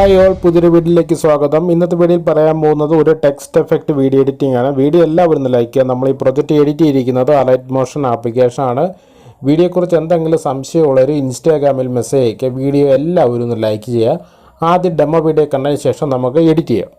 Hi all പുതിയൊരു വീഡിയോയിലേക്ക് സ്വാഗതം. ഇന്നത്തെ വീഡിയോയിൽ പറയാൻ പോകുന്നത് ഒരു ടെക്സ്റ്റ് എഫക്റ്റ് വീഡിയോ എഡിറ്റിംഗ് ആണ്. വീഡിയോ എല്ലാവരും ലൈക്ക് ചെയ്യുക. നമ്മൾ ഈ പ്രൊജക്റ്റ് എഡിറ്റ് ചെയ്തിരിക്കുന്നത് അലൈറ്റ് മോഷൻ ആപ്ലിക്കേഷൻ ആണ്. വീഡിയോയെക്കുറിച്ച് എന്തെങ്കിലും സംശയമുള്ളവർ ഇൻസ്റ്റാഗ്രാമിൽ മെസ്സേജ് അയക്കുക. വീഡിയോ എല്ലാവരും ഒന്ന് ലൈക്ക് ചെയ്യുക. ആദ്യം ഡെമോ വീഡിയോ കണ്ടതിന് ശേഷം നമുക്ക് എഡിറ്റ് ചെയ്യാം.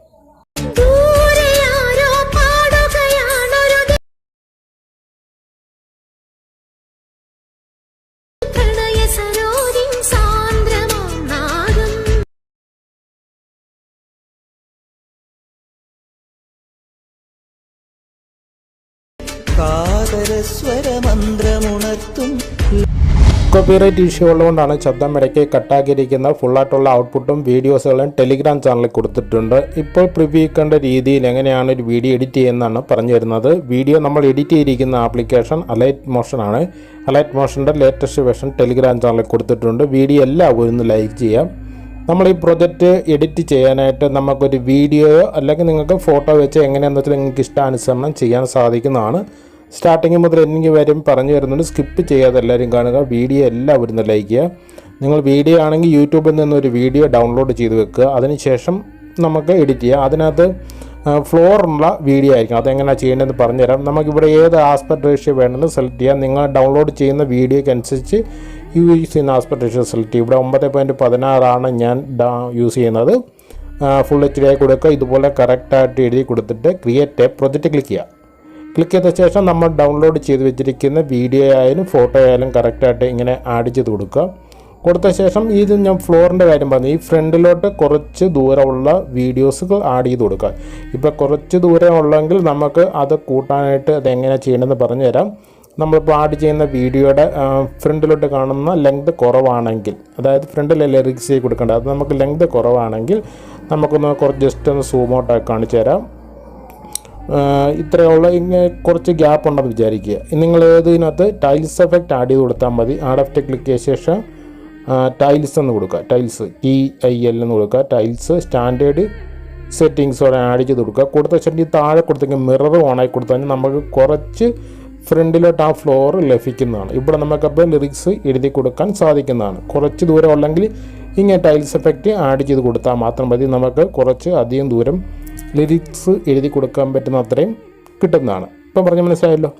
കോപ്പിറൈറ്റ് ഇഷ്യൂ ഉള്ളതുകൊണ്ടാണ് ശബ്ദം ഇടയ്ക്ക് കട്ടാക്കിയിരിക്കുന്ന ഫുള്ളായിട്ടുള്ള ഔട്ട്പുട്ടും വീഡിയോസുകളും ടെലിഗ്രാം ചാനലിൽ കൊടുത്തിട്ടുണ്ട്. ഇപ്പോൾ പ്രിവ്യൂക്കേണ്ട രീതിയിൽ എങ്ങനെയാണ് ഒരു വീഡിയോ എഡിറ്റ് ചെയ്യുന്നതാണ് പറഞ്ഞു തരുന്നത് വീഡിയോ നമ്മൾ എഡിറ്റ് ചെയ്തിരിക്കുന്ന ആപ്ലിക്കേഷൻ അലൈറ്റ് മോഷനാണ് അലൈറ്റ് മോഷന്റെ ലേറ്റസ്റ്റ് വെർഷൻ ടെലിഗ്രാം ചാനലിൽ കൊടുത്തിട്ടുണ്ട്. വീഡിയോ എല്ലാവരും ഒന്ന് ലൈക്ക് ചെയ്യാം. നമ്മൾ ഈ പ്രൊജക്റ്റ് എഡിറ്റ് ചെയ്യാനായിട്ട് നമുക്കൊരു വീഡിയോയോ അല്ലെങ്കിൽ നിങ്ങൾക്ക് ഫോട്ടോ വെച്ച് എങ്ങനെയാണെന്ന് വെച്ചാൽ നിങ്ങൾക്ക് ഇഷ്ടാനുസരണം ചെയ്യാൻ സാധിക്കുന്നതാണ്. സ്റ്റാർട്ടിങ് മുതൽ എനിക്ക് വരും പറഞ്ഞു വരുന്നുണ്ട്. സ്കിപ്പ് ചെയ്യാതെ എല്ലാവരും കാണുക. വീഡിയോ എല്ലാവരും ഒന്ന് ലൈക്ക് ചെയ്യുക. നിങ്ങൾ വീഡിയോ ആണെങ്കിൽ യൂട്യൂബിൽ നിന്നൊരു വീഡിയോ ഡൗൺലോഡ് ചെയ്ത് വെക്കുക. അതിനുശേഷം നമുക്ക് എഡിറ്റ് ചെയ്യാം. അതിനകത്ത് ഫ്ലോറുള്ള വീഡിയോ ആയിരിക്കും. അതെങ്ങനെയാണ് ചെയ്യേണ്ടതെന്ന് പറഞ്ഞുതരാം നമുക്കിവിടെ ഏത് ആസ്പെക്ട് റേഷ്യോ വേണമെന്ന് സെലക്ട് ചെയ്യാം. നിങ്ങൾ ഡൗൺലോഡ് ചെയ്യുന്ന വീഡിയോയ്ക്ക് അനുസരിച്ച് യൂസ് ചെയ്യുന്ന ആസ്പെക്ട് റേഷ്യോ സെലക്ട് ചെയ്യും ഇവിടെ ഒമ്പത് പോയിന്റ് പതിനാറാണ് ഞാൻ യൂസ് ചെയ്യുന്നത്. ഫുൾ എച്ച് ഡി ആയി കൊടുക്കുക. ഇതുപോലെ കറക്റ്റായിട്ട് എഴുതി കൊടുത്തിട്ട് ക്രിയേറ്റ് എ പ്രൊജക്റ്റ് ക്ലിക്ക് ചെയ്യുക. ക്ലിക്ക് ചെയ്ത ശേഷം നമ്മൾ ഡൗൺലോഡ് ചെയ്ത് വെച്ചിരിക്കുന്ന വീഡിയോ ആയാലും ഫോട്ടോ ആയാലും കറക്റ്റായിട്ട് ഇങ്ങനെ ആഡ് ചെയ്ത് കൊടുക്കുക. കൊടുത്ത ശേഷം ഇത് ഞാൻ ഫ്ലോറിന്റെ കാര്യം പറഞ്ഞു. ഈ ഫ്രണ്ടിലോട്ട് കുറച്ച് ദൂരമുള്ള വീഡിയോസുകൾ ആഡ് ചെയ്ത് കൊടുക്കുക. ഇപ്പോൾ കുറച്ച് ദൂരം ഉള്ളെങ്കിൽ നമുക്ക് അത് കൂട്ടാനായിട്ട് അതെങ്ങനെ ചെയ്യണമെന്ന് പറഞ്ഞു തരാം നമ്മളിപ്പോൾ ആഡ് ചെയ്യുന്ന വീഡിയോയുടെ ഫ്രണ്ടിലോട്ട് കാണുന്ന ലെങ്ത് കുറവാണെങ്കിൽ അതായത് ഫ്രണ്ടിലെ ലിറിക്സ് കൊടുക്കേണ്ടത്? അത് നമുക്ക് ലെങ്ത് കുറവാണെങ്കിൽ നമുക്കൊന്ന് കുറച്ച് ജസ്റ്റ് ഒന്ന് സൂം ഔട്ടായി കാണിച്ചു തരാം ഇത്രയുള്ള ഇങ്ങനെ കുറച്ച് ഗ്യാപ്പ് ഉണ്ടെന്ന് വിചാരിക്കുക. നിങ്ങൾ ഇതിനകത്ത് ടൈൽസ് എഫക്റ്റ് ആഡ് ചെയ്ത് കൊടുത്താൽ മതി. ആഡ് എഫക്റ്റ് ക്ലിക്ക് ചെയ്ത ശേഷം ടൈൽസ് എന്ന് കൊടുക്കുക. ടൈൽസ് ടി ഐ എൽ എന്ന് കൊടുക്കുക. ടൈൽസ് സ്റ്റാൻഡേർഡ് സെറ്റിങ്സ് സെറ്റിങ്സോടെ ആഡ് ചെയ്ത് കൊടുക്കുക. കൊടുത്ത ശേഷം ഈ താഴെ കൊടുത്തെങ്കിൽ മിറർ ഓണായി കൊടുത്താൽ നമുക്ക് കുറച്ച് ഫ്രണ്ടിലോട്ട് ആ ഫ്ലോർ ലഭിക്കുന്നതാണ്. ഇവിടെ നമുക്കപ്പോൾ ലിറിക്സ് എഴുതി കൊടുക്കാൻ സാധിക്കുന്നതാണ്. കുറച്ച് ദൂരം ഉള്ളെങ്കിൽ ഇങ്ങനെ ടൈൽസ് എഫക്റ്റ് ആഡ് ചെയ്ത് കൊടുത്താൽ മാത്രം മതി. നമുക്ക് കുറച്ച് അധികം ദൂരം ലിറിക്സ് എഴുതി കൊടുക്കാൻ പറ്റുന്ന അത്രയും കിട്ടുന്നതാണ്. ഇപ്പം പറഞ്ഞ് മനസ്സിലായല്ലോ?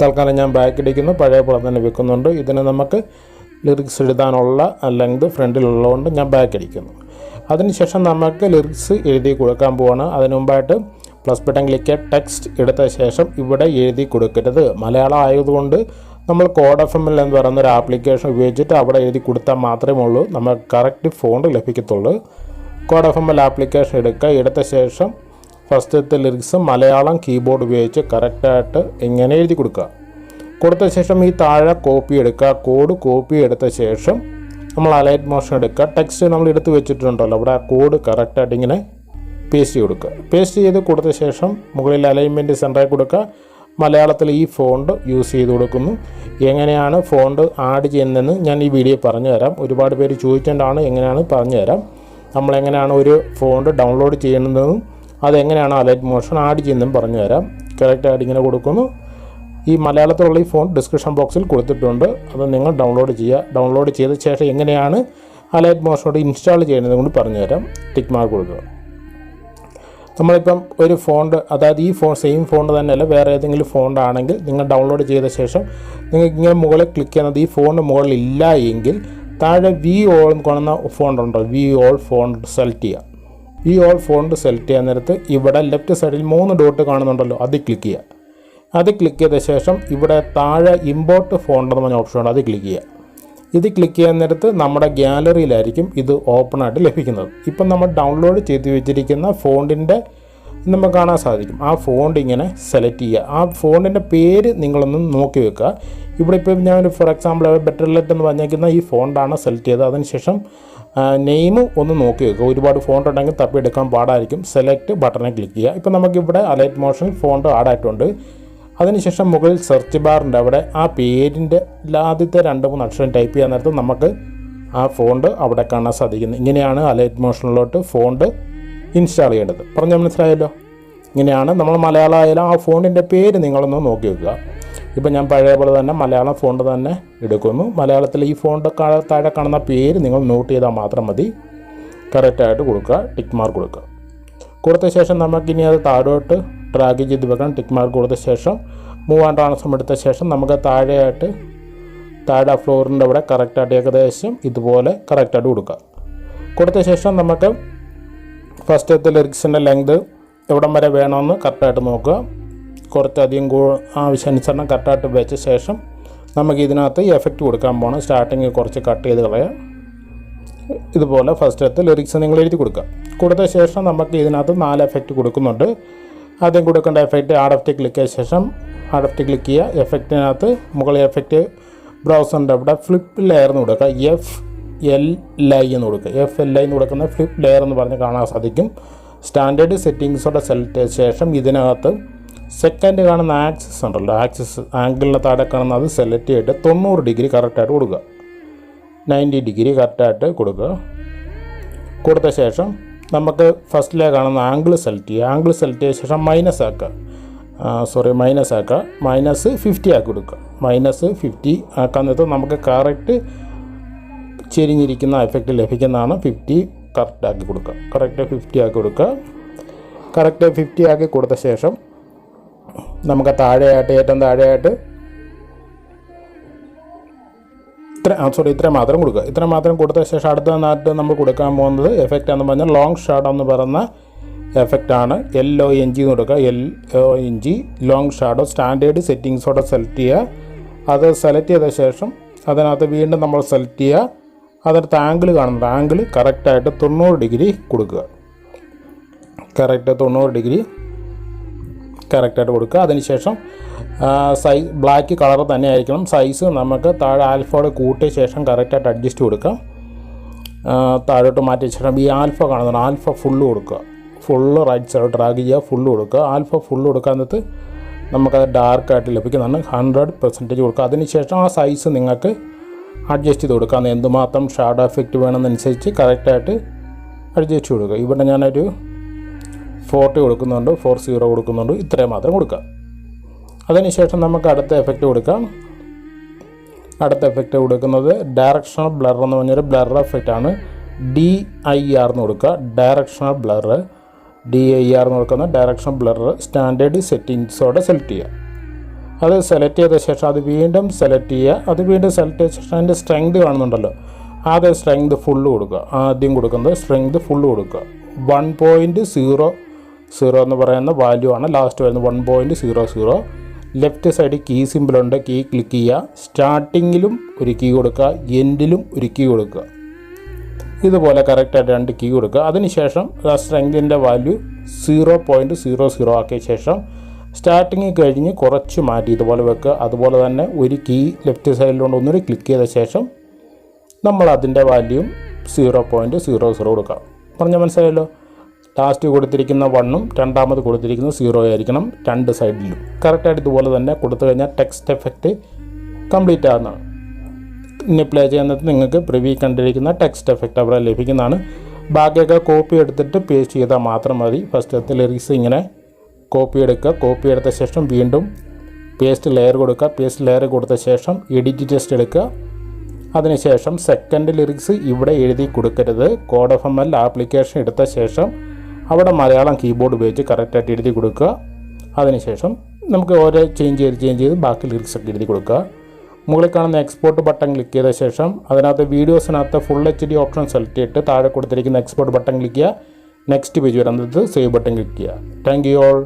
തൽക്കാലം ഞാൻ ബാക്ക് അടിക്കുന്നു പഴയ പോലെ തന്നെ വെക്കുന്നുണ്ട്. ഇതിന് നമുക്ക് ലിറിക്സ് എഴുതാനുള്ള ലെങ്ത് ഫ്രണ്ടിലുള്ളതുകൊണ്ട് ഞാൻ ബാക്ക് അടിക്കുന്നു അതിനുശേഷം നമുക്ക് ലിറിക്സ് എഴുതി കൊടുക്കാൻ പോവാണ്. അതിനു മുമ്പായിട്ട് പ്ലസ് ബട്ടൺ ക്ലിക്ക് ടെക്സ്റ്റ് എടുത്ത ശേഷം ഇവിടെ എഴുതി കൊടുക്കരുത്. മലയാളം ആയതുകൊണ്ട് നമ്മൾ കോഡ് എഫ് എം എൽ എന്ന് പറയുന്ന ഒരു ആപ്ലിക്കേഷൻ ഉപയോഗിച്ചിട്ട് അവിടെ എഴുതി കൊടുത്താൽ മാത്രമേ ഉള്ളൂ. നമുക്ക് correct font ലഭിക്കത്തുള്ളൂ. Code F M L application എടുക്കുക. എടുത്ത ശേഷം ഫസ്റ്റത്തെ ലിറിക്സ് മലയാളം കീബോർഡ് ഉപയോഗിച്ച് കറക്റ്റായിട്ട് എങ്ങനെ എഴുതി കൊടുക്കുക. കൊടുത്ത ശേഷം ഈ താഴെ കോപ്പി എടുക്കുക. കോഡ് കോപ്പി എടുത്ത ശേഷം നമ്മൾ അലൈറ്റ് മോഷൻ എടുക്കുക. ടെക്സ്റ്റ് നമ്മൾ എടുത്ത് വെച്ചിട്ടുണ്ടല്ലോ. അവിടെ ആ കോഡ് കറക്റ്റായിട്ട് ഇങ്ങനെ പേസ്റ്റ് കൊടുക്കുക. പേസ്റ്റ് ചെയ്ത് കൊടുത്ത ശേഷം മുകളിൽ അലൈൻമെന്റ് സെന്ററായി കൊടുക്കുക. മലയാളത്തിൽ ഈ ഫോണ്ട് യൂസ് ചെയ്ത് കൊടുക്കുന്നു. എങ്ങനെയാണ് ഫോണ്ട് ആഡ് ചെയ്യുന്നതെന്ന് ഞാൻ ഈ വീഡിയോ പറഞ്ഞുതരാം. ഒരുപാട് പേര് ചോദിച്ചുകൊണ്ടാണ് എങ്ങനെയാണ് പറഞ്ഞു തരാം നമ്മൾ എങ്ങനെയാണ് ഒരു ഫോണ്ട് ഡൗൺലോഡ് ചെയ്യുന്നതെന്നും അതെങ്ങനെയാണ് അലൈറ്റ് മോഷൻ ആഡ് ചെയ്യുന്നതും പറഞ്ഞു തരാം. കറക്റ്റായിട്ട് ഇങ്ങനെ കൊടുക്കുന്നു. ഈ മലയാളത്തിലുള്ള ഈ ഫോൺ ഡിസ്ക്രിപ്ഷൻ ബോക്സിൽ കൊടുത്തിട്ടുണ്ട്. അത് നിങ്ങൾ ഡൗൺലോഡ് ചെയ്യുക. ഡൗൺലോഡ് ചെയ്ത ശേഷം എങ്ങനെയാണ് അലൈറ്റ് മോഷനോട് ഇൻസ്റ്റാൾ ചെയ്യുന്നത് കൊണ്ട് പറഞ്ഞു തരാം. ടിക്ക് മാർക്ക് കൊടുക്കുക. നമ്മളിപ്പം ഒരു ഫോണ്ട് അതായത് ഈ ഫോൺ സെയിം ഫോണ്ട് തന്നെയല്ല വേറെ ഏതെങ്കിലും ഫോണ്ട് ആണെങ്കിൽ നിങ്ങൾ ഡൗൺലോഡ് ചെയ്ത ശേഷം നിങ്ങൾക്ക് ഇങ്ങനെ മുകളിൽ ക്ലിക്ക് ചെയ്യുന്നത് ഈ ഫോണിന് മുകളിൽ ഇല്ല എങ്കിൽ താഴെ വി ഓൾ കാണുന്ന ഫോണ്ട് ഉണ്ടോ? വി ഓൾ ഫോണ്ട് സെലക്ട് ചെയ്യുക വി ഓൾ ഫോണ്ട് സെലക്ട് ചെയ്യാൻ നേരത്ത് ഇവിടെ ലെഫ്റ്റ് സൈഡിൽ മൂന്ന് ഡോട്ട് കാണുന്നുണ്ടല്ലോ അത് ക്ലിക്ക് ചെയ്യുക അത് ക്ലിക്ക് ചെയ്ത ശേഷം ഇവിടെ താഴെ ഇമ്പോർട്ട് ഫോണ്ട് എന്ന് പറഞ്ഞ ഓപ്ഷൻ ഉണ്ട് അത് ക്ലിക്ക് ചെയ്യുക ഇത് ക്ലിക്ക് ചെയ്യാൻ നേരത്ത് നമ്മുടെ ഗ്യാലറിയിലായിരിക്കും ഇത് ഓപ്പൺ ആയിട്ട് ലഭിക്കുന്നത്. ഇപ്പം നമ്മൾ ഡൗൺലോഡ് ചെയ്ത് വെച്ചിരിക്കുന്ന ഫോണ്ടിന്റെ നമുക്ക് കാണാൻ സാധിക്കും. ആ ഫോണ്ട് ഇങ്ങനെ സെലക്ട് ചെയ്യുക. ആ ഫോണ്ടിന്റെ പേര് നിങ്ങളൊന്ന് നോക്കി വെക്കുക. ഇവിടെ ഇപ്പം ഞാൻ ഫോർ എക്സാമ്പിൾ ബെറ്റർ ലെറ്റ് എന്ന് പറഞ്ഞേക്കുന്ന ഈ ഫോണ്ടാണ് സെലക്ട് ചെയ്തത്. അതിനുശേഷം നെയിം ഒന്ന് നോക്കി വെക്കുക. ഒരുപാട് ഫോണ്ട് ഉണ്ടെങ്കിൽ തപ്പിയെടുക്കാൻ പാടായിരിക്കും. സെലക്ട് ബട്ടണിൽ ക്ലിക്ക് ചെയ്യുക. ഇപ്പം നമുക്കിവിടെ അലൈറ്റ് മോഷൻ ഫോണ്ട് ആഡായിട്ടുണ്ട് അതിനുശേഷം മുകളിൽ സെർച്ച് ബാറിന്റെ അവിടെ ആ പേരിന്റെ ആദ്യത്തെ രണ്ട് മൂന്ന് അക്ഷരം ടൈപ്പ് ചെയ്യാൻ നേരത്ത് നമുക്ക് ആ ഫോണ്ട് അവിടെ കാണാൻ സാധിക്കുന്നത് ഇങ്ങനെയാണ് അലൈറ്റ് മോഷനിലോട്ട് ഫോണ്ട് ഇൻസ്റ്റാൾ ചെയ്യേണ്ടത്. പറഞ്ഞാൽ മനസ്സിലായല്ലോ? ഇങ്ങനെയാണ് നമ്മൾ മലയാളം ആയാലും ആ ഫോണിന്റെ പേര് നിങ്ങളൊന്ന് നോക്കി വെക്കുക. ഇപ്പം ഞാൻ പഴയ പോലെ തന്നെ മലയാളം ഫോണ്ട് തന്നെ എടുക്കുന്നു. മലയാളത്തിൽ ഈ ഫോണ്ട് താഴെ കാണുന്ന പേര് നിങ്ങൾ നോട്ട് ചെയ്താൽ മാത്രം മതി. കറക്റ്റായിട്ട് കൊടുക്കുക ടിക്ക് മാർക്ക് കൊടുക്കുക. കൊടുത്ത ശേഷം നമുക്കിനി അത് താഴോട്ട് ട്രാക്ക് ചെയ്ത് വെക്കണം ടിക്ക് മാർക്ക് കൊടുത്ത ശേഷം. മൂവ് ആൻഡ് ട്രാൻസ്ഫോം എടുത്ത ശേഷം നമുക്ക് താഴെയായിട്ട് താഴെ ഫ്ലോറിന്റെ അവിടെ കറക്റ്റായിട്ട് ഏകദേശം ഇതുപോലെ കറക്റ്റായിട്ട് കൊടുക്കുക കൊടുത്ത ശേഷം നമുക്ക് ഫസ്റ്റത്തെ ലിറിക്സിന്റെ ലെങ്ത് എവിടം വരെ വേണമെന്ന് കറക്റ്റായിട്ട് നോക്കുക. കുറച്ചധികം കൂ ആവശ്യാനുസരണം കറക്റ്റായിട്ട് വെച്ച ശേഷം നമുക്ക് ഇതിനകത്ത് എഫക്റ്റ് കൊടുക്കാൻ പോകണം സ്റ്റാർട്ടിങ് കുറച്ച് കട്ട് ചെയ്ത് കളയാം. ഇതുപോലെ ഫസ്റ്റത്തെ ലിറിക്സ് നിങ്ങൾ എഴുതി കൊടുക്കുക. കൊടുത്ത ശേഷം നമുക്ക് ഇതിനകത്ത് നാല് എഫക്റ്റ് കൊടുക്കുന്നുണ്ട്. ആദ്യം കൊടുക്കേണ്ട എഫക്റ്റ് ആഡഫ്റ്റ് ക്ലിക്ക് ചെയ്ത ശേഷം ആഡഫ്റ്റ് ക്ലിക്ക് ചെയ്യുക. എഫക്റ്റിനകത്ത് മുകളിൽ എഫക്റ്റ് ബ്രൗസറിന്റെ അവിടെ ഫ്ലിപ്പ് ലെയർ കൊടുക്കുക. എഫ് എൽ ലൈ എന്ന് കൊടുക്കുക. എഫ് എൽ ഐ എന്ന് കൊടുക്കുന്ന ഫ്ലിപ്പ് ലെയർ എന്ന് പറഞ്ഞ് കാണാൻ സാധിക്കും. സ്റ്റാൻഡേർഡ് സെറ്റിങ്സോടെ സെലക്ട് ചെയ്ത ശേഷം ഇതിനകത്ത് സെക്കൻഡ് കാണുന്ന ആക്സിസ് ഉണ്ടല്ലോ. ആക്സിസ് ആംഗിളിന് താഴെ കാണുന്ന അത് സെലക്ട് ചെയ്തിട്ട് തൊണ്ണൂറ് ഡിഗ്രി കറക്റ്റായിട്ട് കൊടുക്കുക. നയന്റി ഡിഗ്രി കറക്റ്റായിട്ട് കൊടുക്കുക. കൊടുത്ത ശേഷം നമുക്ക് ഫസ്റ്റിലെ കാണുന്ന ആംഗിൾ സെലക്ട് ചെയ്യുക. ആംഗിൾ സെലക്ട് ചെയ്ത ശേഷം മൈനസ് ആക്കുക. സോറി മൈനസ് ആക്കുക. മൈനസ് ഫിഫ്റ്റി ആക്കി കൊടുക്കുക. മൈനസ് ഫിഫ്റ്റി ആക്കാൻ നേരത്ത് നമുക്ക് കറക്റ്റ് ചെരിഞ്ഞിരിക്കുന്ന എഫക്റ്റ് ലഭിക്കുന്നതാണ് ഫിഫ്റ്റി കറക്റ്റ് ആക്കി കൊടുക്കുക. കറക്റ്റ് ഫിഫ്റ്റി ആക്കി കൊടുക്കുക. കറക്റ്റ് ഫിഫ്റ്റി ആക്കി കൊടുത്ത ശേഷം നമുക്ക് താഴെയായിട്ട് ഏറ്റവും താഴെയായിട്ട് ഇത്ര സോറി ഇത്ര മാത്രം കൊടുക്കുക. ഇത്ര മാത്രം കൊടുത്ത ശേഷം അടുത്ത നാട്ട് നമ്മൾ കൊടുക്കാൻ പോകുന്നത് എഫക്റ്റ് എന്ന് പറഞ്ഞാൽ ലോങ് ഷാഡോ എന്ന് പറയുന്ന എഫക്റ്റാണ് എൽ ഒ എൻ ജി എന്ന് കൊടുക്കുക. L O N G long shadow standard സെറ്റിങ്സോടെ select ചെയ്യുക. അത് സെലക്ട് ചെയ്ത ശേഷം അതിനകത്ത് വീണ്ടും നമ്മൾ സെലക്ട് ചെയ്യുക. അതിനകത്ത് ആംഗിൾ കാണുന്നുണ്ട്. ആംഗിൾ കറക്റ്റായിട്ട് തൊണ്ണൂറ് ഡിഗ്രി കൊടുക്കുക. കറക്റ്റ് തൊണ്ണൂറ് ഡിഗ്രി കറക്റ്റായിട്ട് കൊടുക്കുക. അതിനുശേഷം സൈസ് ബ്ലാക്ക് കളർ തന്നെ ആയിരിക്കണം. സൈസ് നമുക്ക് താഴെ ആൽഫയോടെ കൂട്ടിയ ശേഷം കറക്റ്റായിട്ട് അഡ്ജസ്റ്റ് കൊടുക്കുക താഴോട്ട് മാറ്റിയ ശേഷം ഈ ആൽഫ കാണുന്നുണ്ട്. ആൽഫ ഫുള്ള് കൊടുക്കുക. ഫുള്ള് റൈറ്റ് സൈഡ് ഡ്രാഗ് ചെയ്യുക ഫുള്ള് കൊടുക്കുക. ആൽഫ ഫുള്ള് കൊടുക്കാന്നിട്ട് നമുക്കത് ഡാർക്കായിട്ട് ലഭിക്കുന്നതാണ്. ഹൺഡ്രഡ് പെർസെന്റേജ് കൊടുക്കുക. അതിനുശേഷം ആ സൈസ് നിങ്ങൾക്ക് അഡ്ജസ്റ്റ് ചെയ്ത് കൊടുക്കാം എന്തുമാത്രം ഷാഡോ എഫക്റ്റ് വേണമെന്നനുസരിച്ച് കറക്റ്റായിട്ട് അഡ്ജസ്റ്റ് കൊടുക്കുക. ഇവിടെ ഞാനൊരു ഫോർട്ടി കൊടുക്കുന്നുണ്ട് ഫോർ സീറോ കൊടുക്കുന്നുണ്ട് ഇത്രയും മാത്രം കൊടുക്കുക. അതിനുശേഷം നമുക്ക് അടുത്ത എഫക്റ്റ് കൊടുക്കാം. അടുത്ത എഫക്റ്റ് കൊടുക്കുന്നത് ഡയറക്ഷണൽ ബ്ലർ എന്ന് പറഞ്ഞൊരു ബ്ലർ എഫക്റ്റ് ആണ്. ഡി ഐ ആർ എന്ന് കൊടുക്കുക. Directional blur D I R എന്ന് കൊടുക്കുന്ന ഡയറക്ഷണൽ ബ്ലർ സ്റ്റാൻഡേർഡ് സെറ്റിങ്സോടെ സെലക്ട് ചെയ്യുക. അത് സെലക്ട് ചെയ്ത ശേഷം അത് വീണ്ടും സെലക്ട് ചെയ്യുക. അത് വീണ്ടും സെലക്ട് ചെയ്ത ശേഷം അതിന്റെ സ്ട്രെങ്ത് കാണുന്നുണ്ടല്ലോ. ആദ്യം സ്ട്രെങ്ത് ഫുള്ള് കൊടുക്കുക. ആദ്യം കൊടുക്കുന്നത് സ്ട്രെങ്ത് ഫുള്ള് കൊടുക്കുക. വൺ പോയിന്റ് സീറോ സീറോ എന്ന് പറയുന്ന വാല്യൂ ആണ്. ലാസ്റ്റ് വരുന്നത് one point zero zero left സൈഡിൽ കീ സിമ്പിളുണ്ട് കീ ക്ലിക്ക് ചെയ്യുക. സ്റ്റാർട്ടിങ്ങിലും ഒരു കീ കൊടുക്കുക. എൻഡിലും ഒരു കീ കൊടുക്കുക. ഇതുപോലെ കറക്റ്റായിട്ട് രണ്ട് കീ കൊടുക്കുക. അതിനുശേഷം സ്ട്രെങ്തിന്റെ value zero point zero zero ആക്കിയ ശേഷം സ്റ്റാർട്ടിങ് കഴിഞ്ഞ് കുറച്ച് മാറ്റി ഇതുപോലെ വെക്കുക. അതുപോലെ തന്നെ ഒരു കീ ലെഫ്റ്റ് സൈഡിലുണ്ട് ഒന്നൊരു ക്ലിക്ക് ചെയ്ത ശേഷം നമ്മൾ അതിന്റെ value zero point zero zero കൊടുക്കുക. പറഞ്ഞാൽ മനസ്സിലായല്ലോ? ലാസ്റ്റ് കൊടുത്തിരിക്കുന്ന വണ്ണും രണ്ടാമത് കൊടുത്തിരിക്കുന്ന സീറോ ആയിരിക്കണം രണ്ട് സൈഡിലും കറക്റ്റായിട്ട് ഇതുപോലെ തന്നെ കൊടുത്തു കഴിഞ്ഞാൽ ടെക്സ്റ്റ് എഫക്റ്റ് കംപ്ലീറ്റ് ആകുന്നതാണ് ഇനി പ്ലേ ചെയ്യുന്നത് നിങ്ങൾക്ക് പ്രിവ്യൂ കണ്ടിരിക്കുന്ന ടെക്സ്റ്റ് എഫക്റ്റ് അവിടെ ലഭിക്കുന്നതാണ്. ബാക്കിയൊക്കെ കോപ്പി എടുത്തിട്ട് പേസ്റ്റ് ചെയ്താൽ മാത്രം മതി. ഫസ്റ്റ് ലിറിക്സ് ഇങ്ങനെ കോപ്പി എടുക്കുക. കോപ്പി എടുത്ത ശേഷം വീണ്ടും പേസ്റ്റ് ലെയർ കൊടുക്കുക. പേസ്റ്റ് ലെയർ കൊടുത്ത ശേഷം എഡിറ്റ് ടെസ്റ്റ് എടുക്കുക. അതിനുശേഷം സെക്കൻഡ് ലിറിക്സ് ഇവിടെ എഴുതി കൊടുക്കരുത്. Code of M L application എടുത്ത ശേഷം അവിടെ മലയാളം കീബോർഡ് ഉപയോഗിച്ച് കറക്റ്റായിട്ട് എഴുതി കൊടുക്കുക. അതിനുശേഷം നമുക്ക് ഓരോ ചേഞ്ച് ചെയ്ത് ചേഞ്ച് ചെയ്ത് ബാക്കി ലിറിക്സ് ഒക്കെ എഴുതി കൊടുക്കുക. മുകളിൽ കാണുന്ന എക്സ്പോർട്ട് ബട്ടൺ ക്ലിക്ക് ചെയ്ത ശേഷം അതിനകത്ത് വീഡിയോസിനകത്ത് full H D option select ചെയ്തിട്ട് താഴെ കൊടുത്തിരിക്കുന്ന എക്സ്പോർട്ട് ബട്ടൺ ക്ലിക്ക് ചെയ്യുക. നെക്സ്റ്റ് പേജ് വരുന്നത് സേവ് ബട്ടൺ ക്ലിക്ക് ചെയ്യുക. Thank you all